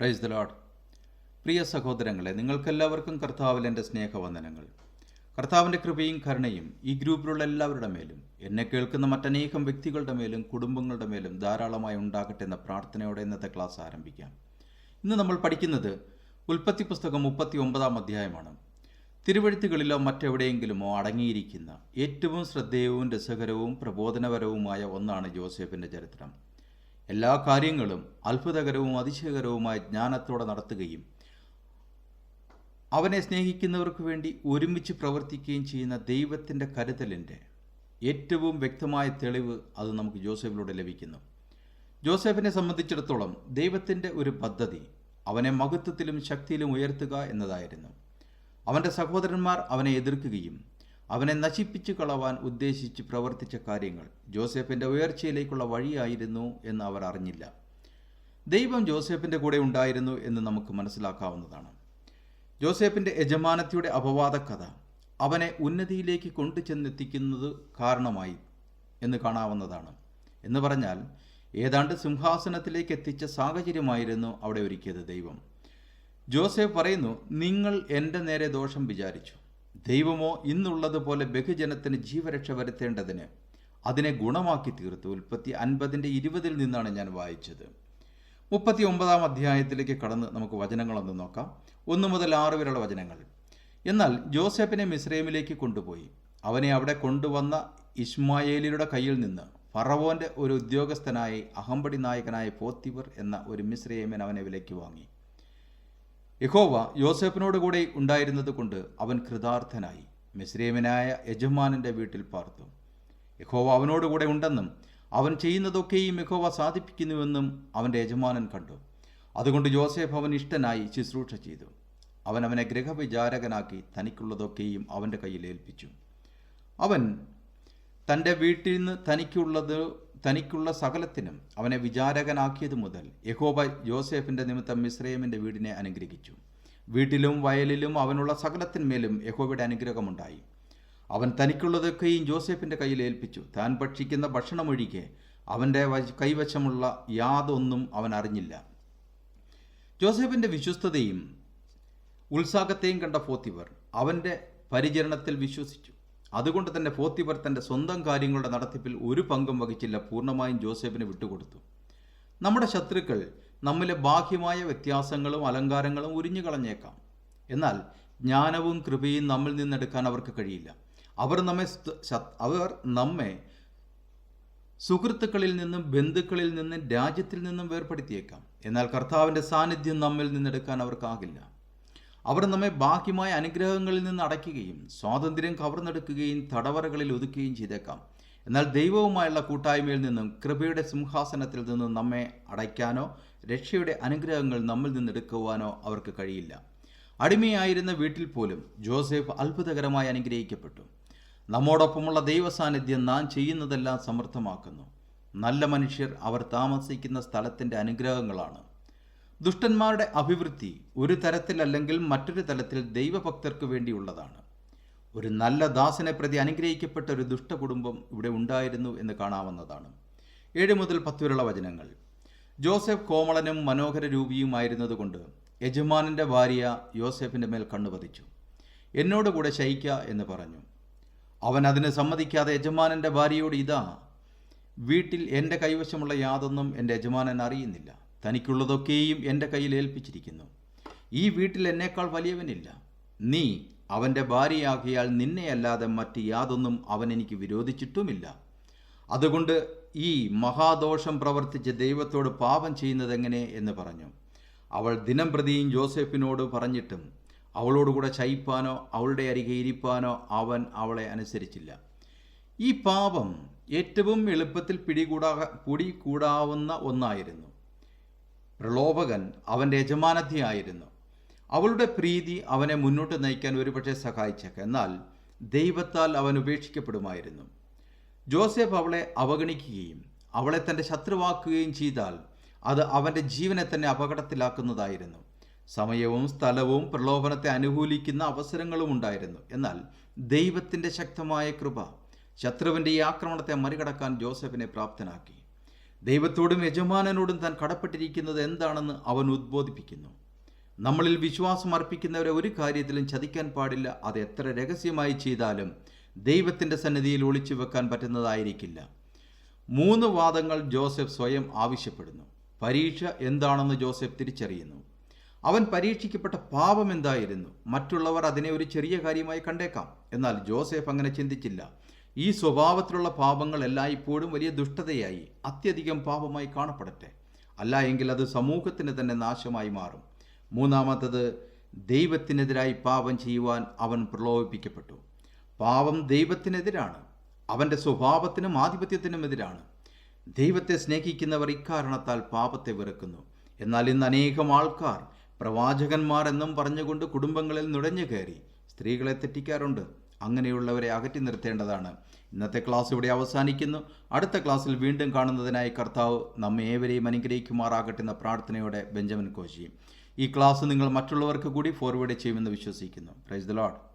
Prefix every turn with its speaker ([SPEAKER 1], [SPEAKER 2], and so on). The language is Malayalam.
[SPEAKER 1] പ്രൈസ് ദ ലോഡ് പ്രിയ സഹോദരങ്ങളെ നിങ്ങൾക്കെല്ലാവർക്കും കർത്താവിൽ എന്റെ സ്നേഹവന്ദനങ്ങൾ. കർത്താവിന്റെ കൃപയും കരുണയും ഈ ഗ്രൂപ്പിലുള്ള എല്ലാവരുടെ മേലും എന്നെ കേൾക്കുന്ന മറ്റനേകം വ്യക്തികളുടെ മേലും കുടുംബങ്ങളുടെ മേലും ധാരാളമായി ഉണ്ടാകട്ടെ എന്ന പ്രാർത്ഥനയോടെ ഇന്നത്തെ ക്ലാസ് ആരംഭിക്കാം. ഇന്ന് നമ്മൾ പഠിക്കുന്നത് ഉൽപ്പത്തി പുസ്തകം മുപ്പത്തി ഒമ്പതാം അധ്യായമാണ്. തിരുവഴുത്തുകളിലോ മറ്റെവിടെയെങ്കിലുമോ അടങ്ങിയിരിക്കുന്ന ഏറ്റവും ശ്രദ്ധേയവും രസകരവും പ്രബോധനപരവുമായ ഒന്നാണ് ജോസഫിന്റെ ചരിത്രം. എല്ലാ കാര്യങ്ങളും അത്ഭുതകരവും അതിശയകരവുമായ ജ്ഞാനത്തോടെ നടത്തുകയും അവനെ സ്നേഹിക്കുന്നവർക്ക് വേണ്ടി ഒരുമിച്ച് പ്രവർത്തിക്കുകയും ചെയ്യുന്ന ദൈവത്തിന്റെ കരുതലിന്റെ ഏറ്റവും വ്യക്തമായ തെളിവ് അത് നമുക്ക് ജോസഫിലൂടെ ലഭിക്കുന്നു. ജോസഫിനെ സംബന്ധിച്ചിടത്തോളം ദൈവത്തിന്റെ ഒരു പദ്ധതി അവനെ മഹത്വത്തിലും ശക്തിയിലും ഉയർത്തുക എന്നതായിരുന്നു. അവന്റെ സഹോദരന്മാർ അവനെ എതിർക്കുകയും അവനെ നശിപ്പിച്ചു കളവാൻ ഉദ്ദേശിച്ച് പ്രവർത്തിച്ച കാര്യങ്ങൾ ജോസഫിന്റെ ഉയർച്ചയിലേക്കുള്ള വഴിയായിരുന്നു എന്ന് അവർ അറിഞ്ഞില്ല. ദൈവം ജോസഫിന്റെ കൂടെ ഉണ്ടായിരുന്നു എന്ന് നമുക്ക് മനസ്സിലാക്കാവുന്നതാണ്. ജോസഫിന്റെ യജമാനത്തിയുടെ അപവാദ കഥ അവനെ ഉന്നതിയിലേക്ക് കൊണ്ടുചെന്നെത്തിക്കുന്നത് കാരണമായി എന്ന് കാണാവുന്നതാണ്. എന്ന് പറഞ്ഞാൽ ഏതാണ്ട് സിംഹാസനത്തിലേക്ക് എത്തിച്ച സാഹചര്യമായിരുന്നു അവിടെ ഒരുക്കിയത് ദൈവം. ജോസഫ് പറയുന്നു നിങ്ങൾ എന്റെ നേരെ ദോഷം വിചാരിച്ചു. ദൈവമോ ഇന്നുള്ളതുപോലെ ബഹുജനത്തിന് ജീവരക്ഷ വരുത്തേണ്ടതിന് അതിനെ ഗുണമാക്കി തീർത്തു. ഉൽപ്പത്തി അൻപതിന്റെ ഇരുപതിൽ നിന്നാണ് ഞാൻ വായിച്ചത്. മുപ്പത്തി ഒമ്പതാം അധ്യായത്തിലേക്ക് കടന്ന് നമുക്ക് വചനങ്ങളൊന്ന് നോക്കാം. ഒന്ന് മുതൽ ആറ് വരെയുള്ള വചനങ്ങൾ. എന്നാൽ ജോസഫിനെ മിസ്രൈമിലേക്ക് കൊണ്ടുപോയി. അവനെ അവിടെ കൊണ്ടുവന്ന ഇസ്മായേലിയുടെ കയ്യിൽ നിന്ന് ഫറവോന്റെ ഒരു ഉദ്യോഗസ്ഥനായി അഹമ്പടി നായകനായ പോത്തിവർ എന്ന ഒരു മിസ്രൈമൻ അവനെ വിലയ്ക്ക് വാങ്ങി. യഹോവ യോസഫിനോട് കൂടെ ഉണ്ടായിരുന്നത് കൊണ്ട് അവൻ കൃതാർത്ഥനായി. മിശ്രേമനായ യജമാനന്റെ വീട്ടിൽ പാർത്തു. യഹോവ അവനോട് കൂടെ ഉണ്ടെന്നും അവൻ ചെയ്യുന്നതൊക്കെയും യഹോവ സാധിപ്പിക്കുന്നുവെന്നും അവന്റെ യജമാനൻ കണ്ടു. അതുകൊണ്ട് ജോസഫ് അവൻ ഇഷ്ടനായി ശുശ്രൂഷ ചെയ്തു. അവൻ അവനെ ഗൃഹവിചാരകനാക്കി തനിക്കുള്ളതൊക്കെയും അവന്റെ കയ്യിൽ ഏൽപ്പിച്ചു. അവൻ തന്റെ വീട്ടിൽ നിന്ന് തനിക്കുള്ളത് തനിക്കുള്ള സകലത്തിനും അവനെ വിചാരകനാക്കിയതു മുതൽ യഹോബ ജോസഫിന്റെ നിമിത്തം മിസ്രൈമിന്റെ വീടിനെ അനുഗ്രഹിച്ചു. വീട്ടിലും വയലിലും അവനുള്ള സകലത്തിന്മേലും യഹോബയുടെ അനുഗ്രഹമുണ്ടായി. അവൻ തനിക്കുള്ളതൊക്കെയും ജോസഫിന്റെ കയ്യിൽ ഏൽപ്പിച്ചു. താൻ ഭക്ഷിക്കുന്ന ഭക്ഷണമൊഴികെ അവന്റെ കൈവശമുള്ള യാതൊന്നും അവൻ അറിഞ്ഞില്ല. ജോസഫിന്റെ വിശ്വസ്തതയും ഉത്സാഹത്തെയും കണ്ട ഫോത്തിവർ അവന്റെ പരിചരണത്തിൽ വിശ്വസിച്ചു. അതുകൊണ്ട് തന്നെ പോത്തിവർ തന്റെ സ്വന്തം കാര്യങ്ങളുടെ നടത്തിപ്പിൽ ഒരു പങ്കും വഹിച്ചില്ല. പൂർണമായും ജോസഫിന് വിട്ടുകൊടുത്തു. നമ്മുടെ ശത്രുക്കൾ നമ്മിലെ ബാഹ്യമായ വ്യത്യാസങ്ങളും അലങ്കാരങ്ങളും ഉരിഞ്ഞു കളഞ്ഞേക്കാം. എന്നാൽ ജ്ഞാനവും കൃപയും നമ്മിൽ നിന്നെടുക്കാൻ അവർക്ക് കഴിയില്ല. അവർ നമ്മെ അവർ നമ്മെ സുഹൃത്തുക്കളിൽ നിന്നും ബന്ധുക്കളിൽ നിന്നും രാജ്യത്തിൽ നിന്നും വേർപ്പെടുത്തിയേക്കാം എന്നാൽ കർത്താവിന്റെ സാന്നിധ്യം നമ്മിൽ നിന്നെടുക്കാൻ അവർക്കാകില്ല. അവർ നമ്മെ ബാഹ്യമായ അനുഗ്രഹങ്ങളിൽ നിന്ന് അടയ്ക്കുകയും സ്വാതന്ത്ര്യം കവർന്നെടുക്കുകയും തടവറകളിൽ ഒതുക്കുകയും ചെയ്തേക്കാം. എന്നാൽ ദൈവവുമായുള്ള കൂട്ടായ്മയിൽ നിന്നും കൃപയുടെ സിംഹാസനത്തിൽ നിന്നും നമ്മെ അടയ്ക്കാനോ രക്ഷയുടെ അനുഗ്രഹങ്ങൾ നമ്മിൽ നിന്നെടുക്കുവാനോ അവർക്ക് കഴിയില്ല. അടിമയായിരുന്ന വീട്ടിൽ പോലും ജോസഫ് അത്ഭുതകരമായി അനുഗ്രഹിക്കപ്പെട്ടു. നമ്മോടൊപ്പമുള്ള ദൈവസാന്നിധ്യം നാം ചെയ്യുന്നതെല്ലാം സമർത്ഥമാക്കുന്നു. നല്ല മനുഷ്യർ അവർ താമസിക്കുന്ന സ്ഥലത്തിന്റെ അനുഗ്രഹങ്ങളാണ്. ദുഷ്ടന്മാരുടെ അഭിവൃദ്ധി ഒരു തരത്തിലല്ലെങ്കിൽ മറ്റൊരു തലത്തിൽ ദൈവഭക്തർക്ക് വേണ്ടിയുള്ളതാണ്. ഒരു നല്ല ദാസനെ പ്രതി അനുഗ്രഹിക്കപ്പെട്ട ഒരു ദുഷ്ടകുടുംബം ഇവിടെ ഉണ്ടായിരുന്നു എന്ന് കാണാവുന്നതാണ്. ഏഴ് മുതൽ പത്ത് വരെയുള്ള വചനങ്ങൾ. ജോസഫ് കോമളനും മനോഹര രൂപിയുമായിരുന്നതുകൊണ്ട് യജമാനന്റെ ഭാര്യ യോസെഫിന്റെ മേൽ കണ്ണുപതിച്ചു എന്നോട് കൂടെ ശയിക്ക എന്ന് പറഞ്ഞു. അവൻ അതിന് സമ്മതിക്കാതെ യജമാനന്റെ ഭാര്യയോട് ഇതാ വീട്ടിൽ എന്റെ കൈവശമുള്ള യാതൊന്നും എന്റെ യജമാനൻ അറിയുന്നില്ല. തനിക്കുള്ളതൊക്കെയും എന്റെ കയ്യിൽ ഏൽപ്പിച്ചിരിക്കുന്നു. ഈ വീട്ടിൽ എന്നേക്കാൾ വലിയവനില്ല. നീ അവന്റെ ഭാര്യയാകിയാൽ നിന്നെയല്ലാതെ മറ്റ് യാതൊന്നും അവൻ എനിക്ക് വിരോധിച്ചിട്ടുമില്ല. അതുകൊണ്ട് ഈ മഹാദോഷം പ്രവർത്തിച്ച് ദൈവത്തോട് പാപം ചെയ്യുന്നതെങ്ങനെ എന്ന് പറഞ്ഞു. അവൾ ദിനം പ്രതിയും ജോസഫിനോട് പറഞ്ഞിട്ടും അവളോടുകൂടെ ചയിപ്പാനോ അവളുടെ അരികെ ഇരിപ്പാനോ അവൻ അവളെ അനുസരിച്ചില്ല. ഈ പാപം ഏറ്റവും എളുപ്പത്തിൽ പിടികൂടാ പിടികൂടാവുന്ന ഒന്നായിരുന്നു. പ്രലോഭകൻ അവന്റെ യജമാനത്തിയായിരുന്നു അവളുടെ പ്രീതി അവനെ മുന്നോട്ട് നയിക്കാൻ ഒരുപക്ഷെ സഹായിച്ചേക്കാം. എന്നാൽ ദൈവത്താൽ അവൻ ഉപേക്ഷിക്കപ്പെടുമായിരുന്നു. ജോസഫ് അവളെ അവഗണിക്കുകയും അവളെ തന്റെ ശത്രുവാക്കുകയും ചെയ്താൽ അത് അവന്റെ ജീവനെ തന്നെ അപകടത്തിലാക്കുന്നതായിരുന്നു. സമയവും സ്ഥലവും പ്രലോഭനത്തെ അനുകൂലിക്കുന്ന അവസരങ്ങളും ഉണ്ടായിരുന്നു. എന്നാൽ ദൈവത്തിന്റെ ശക്തമായ കൃപ ശത്രുവിന്റെ ഈ ആക്രമണത്തെ മറികടക്കാൻ ജോസഫിനെ പ്രാപ്തനാക്കി. ദൈവത്തോടും യജമാനനോടും താൻ കടപ്പെട്ടിരിക്കുന്നത് എന്താണെന്ന് അവൻ ഉദ്ബോധിപ്പിക്കുന്നു. നമ്മളിൽ വിശ്വാസം അർപ്പിക്കുന്നവരെ ഒരു കാര്യത്തിലും ചതിക്കാൻ പാടില്ല. അത് എത്ര രഹസ്യമായി ചെയ്താലും ദൈവത്തിന്റെ സന്നിധിയിൽ ഒളിച്ചു വെക്കാൻ പറ്റുന്നതായിരിക്കില്ല. മൂന്ന് വാദങ്ങൾ ജോസഫ് സ്വയം ആവശ്യപ്പെടുന്നു. പരീക്ഷ എന്താണെന്ന് ജോസഫ് തിരിച്ചറിയുന്നു. അവൻ പരീക്ഷിക്കപ്പെട്ട പാപം എന്തായിരുന്നു? മറ്റുള്ളവർ അതിനെ ഒരു ചെറിയ കാര്യമായി കണ്ടേക്കാം. എന്നാൽ ജോസഫ് അങ്ങനെ ചിന്തിച്ചില്ല. ഈ സ്വഭാവത്തിലുള്ള പാപങ്ങൾ എല്ലായ്പ്പോഴും വലിയ ദുഷ്ടതയായി അത്യധികം പാപമായി കാണപ്പെടട്ടെ. അല്ല എങ്കിൽ അത് സമൂഹത്തിന് തന്നെ നാശമായി മാറും. മൂന്നാമത്തത് ദൈവത്തിനെതിരായി പാപം ചെയ്യുവാൻ അവൻ പ്രലോഭിപ്പിക്കപ്പെട്ടു. പാപം ദൈവത്തിനെതിരാണ്. അവന്റെ സ്വഭാവത്തിനും ആധിപത്യത്തിനും എതിരാണ്. ദൈവത്തെ സ്നേഹിക്കുന്നവർ ഇക്കാരണത്താൽ പാപത്തെ വെറുക്കുന്നു. എന്നാൽ ഇന്ന് അനേകം ആൾക്കാർ പ്രവാചകന്മാർ എന്നും പറഞ്ഞുകൊണ്ട് കുടുംബങ്ങളിൽ നുഴഞ്ഞു കയറി സ്ത്രീകളെ തെറ്റിക്കാറുണ്ട്. അങ്ങനെയുള്ളവരെ അകറ്റി നിർത്തേണ്ടതാണ്. ഇന്നത്തെ ക്ലാസ് ഇവിടെ അവസാനിക്കുന്നു. അടുത്ത ക്ലാസ്സിൽ വീണ്ടും കാണുന്നതിനായി കർത്താവ് നമ്മെ ഏവരെയും അനുഗ്രഹിക്കുമാറാകട്ടെ എന്ന പ്രാർത്ഥനയോടെ ബെഞ്ചമിൻ കോശി. ഈ ക്ലാസ് നിങ്ങൾ മറ്റുള്ളവർക്ക് കൂടി ഫോർവേഡ് ചെയ്യുമെന്ന് വിശ്വസിക്കുന്നു. Praise the load